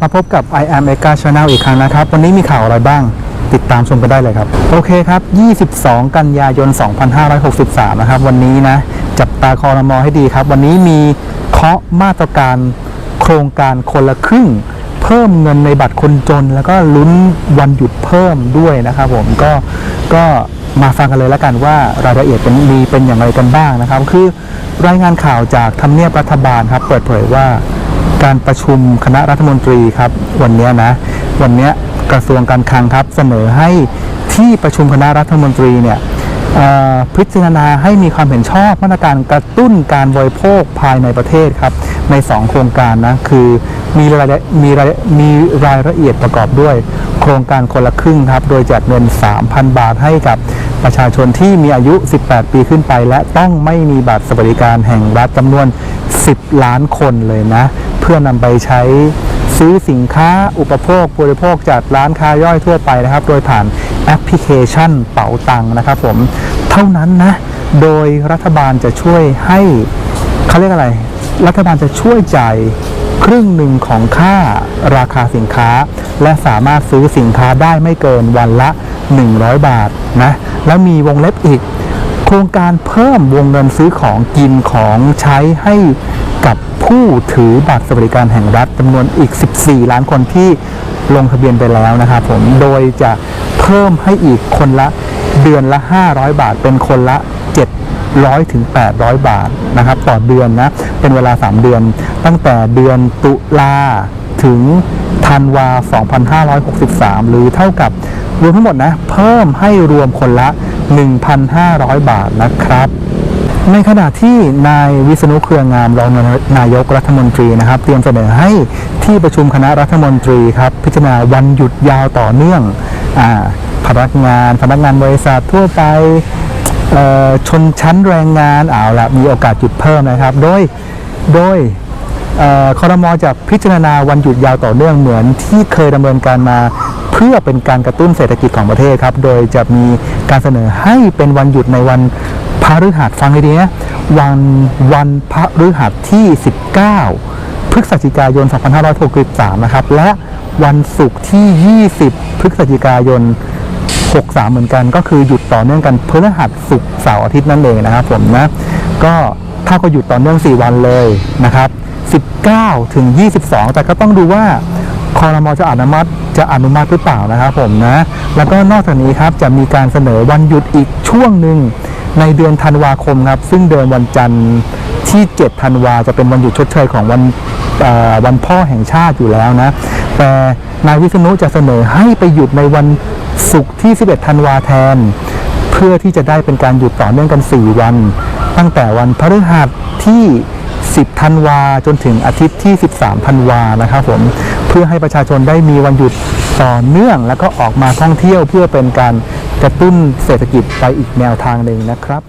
มาพบกับ I am e g a Channel อีกครั้งนะครับ วันนี้มีข่าวอะไรบ้างติดตามชมกันได้เลยครับ โอเคครับ 22 กันยายน 2563 นะครับ วันนี้นะ จับตาคอรมอให้ดีครับ วันนี้มีเคาะมาตรการโครงการคนละครึ่ง เพิ่มเงินในบัตรคนจน แล้วก็ลุ้นวันหยุดเพิ่มด้วยนะครับผมก็ก็มาฟังกันเลยแล้วกันว่ารายละเอียดเป็นมีเป็นอย่างไรกันบ้างนะครับ คือรายงานข่าวจากทำเนียบรัฐบาลครับ เปิดเผยว่า การประชุมคณะรัฐมนตรีครับ วันนี้นะ วันนี้กระทรวงการคลังครับ เสนอให้ที่ประชุมคณะรัฐมนตรีเนี่ยพิจารณาให้มีความเห็นชอบมาตรการกระตุ้นการบริโภคภายในประเทศครับ ใน 2 โครงการนะคือมีรายละมีรายมีรายละเอียดประกอบด้วย โครงการคนละครึ่งครับ โดยแจกเงิน 3,000 บาทให้กับประชาชนที่มีอายุ 18 ปีขึ้นไป และต้องไม่มีบัตรสวัสดิการแห่งรัฐจำนวน 10 ล้านคนเลยนะ เพื่อนำไปใช้ซื้อสินค้าอุปโภคบริโภคจากร้านค้าย่อยทั่วไปนะครับ โดยผ่านแอปพลิเคชันเป๋าตังค์นะครับผมเท่านั้นนะ โดยรัฐบาลจะช่วยให้เขาเรียกอะไร รัฐบาลจะช่วยจ่ายครึ่งหนึ่งของค่าราคาสินค้า และสามารถซื้อสินค้าได้ไม่เกินวันละ 100 บาทนะแล้วมีวงเล็บอีก โครงการเพิ่มวงเงินซื้อของกินของใช้ให้กับ ผู้ถือบัตรสวัสดิการแห่งรัฐจำนวนอีก 14 ล้านคนที่ลงทะเบียนไปแล้วนะครับผม โดยจะเพิ่มให้อีกคนละเดือนละ 500 บาท เป็นคนละ 700ถึง800 บาทนะครับต่อเดือนนะ เป็นเวลา 3 เดือน ตั้งแต่เดือนตุลาถึงธันวา 2563 หรือเท่ากับรวมทั้งหมดนะ เพิ่มให้รวมคนละ 1,500 บาทนะครับ ในขณะที่นายวิษณุเครืองามรองนายกรัฐมนตรีนะครับ เตรียมเสนอให้ที่ประชุมคณะรัฐมนตรีครับ พิจารณาวันหยุดยาวต่อเนื่องอพนักงานพนักงานบริษัททั่วไปชนชั้นแรงงานเอาละมีโอกาสหยุดเพิ่มนะครับ โดยโดยคอรมอจะพิจารณาวันหยุดยาวต่อเนื่องเหมือนที่เคยดำเนินการมาเพื่อเป็นการกระตุ้นเศรษฐกิจของประเทศครับ โดยจะมีการเสนอให้เป็นวันหยุดในวัน พฤหัสฟังให้ดีนะวันวันพระฤหัสที่ 19 พฤศจิกายน 2563 นะครับ และวันศุกร์ที่ 20 พฤศจิกายน 63 เหมือนกัน ก็คือหยุดต่อเนื่องกันพฤหัสศุกร์เสาร์อาทิตย์นั่นเองนะครับผมนะ ก็ถ้าก็หยุดต่อเนื่อง 4 วันเลยนะครับ 19 ถึง 22 แต่ก็ต้องดูว่าคอรมอจะอนุมัติจะอนุมัติหรือเปล่านะครับผมนะ แล้วก็นอกจากนี้ครับจะมีการเสนอวันหยุดอีกช่วงหนึ่ง ในเดือนธันวาคมครับ ซึ่งเดิมวันจันทร์ที่ 7 ธันวาจะเป็นวันหยุดชดเชยของวันวันพ่อแห่งชาติอยู่แล้วนะ แต่นายวิษณุจะเสนอให้ไปหยุดในวันศุกร์ที่ 11 ธันวาแทน เพื่อที่จะได้เป็นการหยุดต่อเนื่องกัน 4 วัน ตั้งแต่วันพฤหัสที่ 10 ธันวาจนถึงอาทิตย์ที่ 13 ธันวานะครับผม เพื่อให้ประชาชนได้มีวันหยุดต่อเนื่อง แล้วก็ออกมาท่องเที่ยวเพื่อเป็นการ กระตุ้นเศรษฐกิจไปอีกแนวทางหนึ่งนะครับ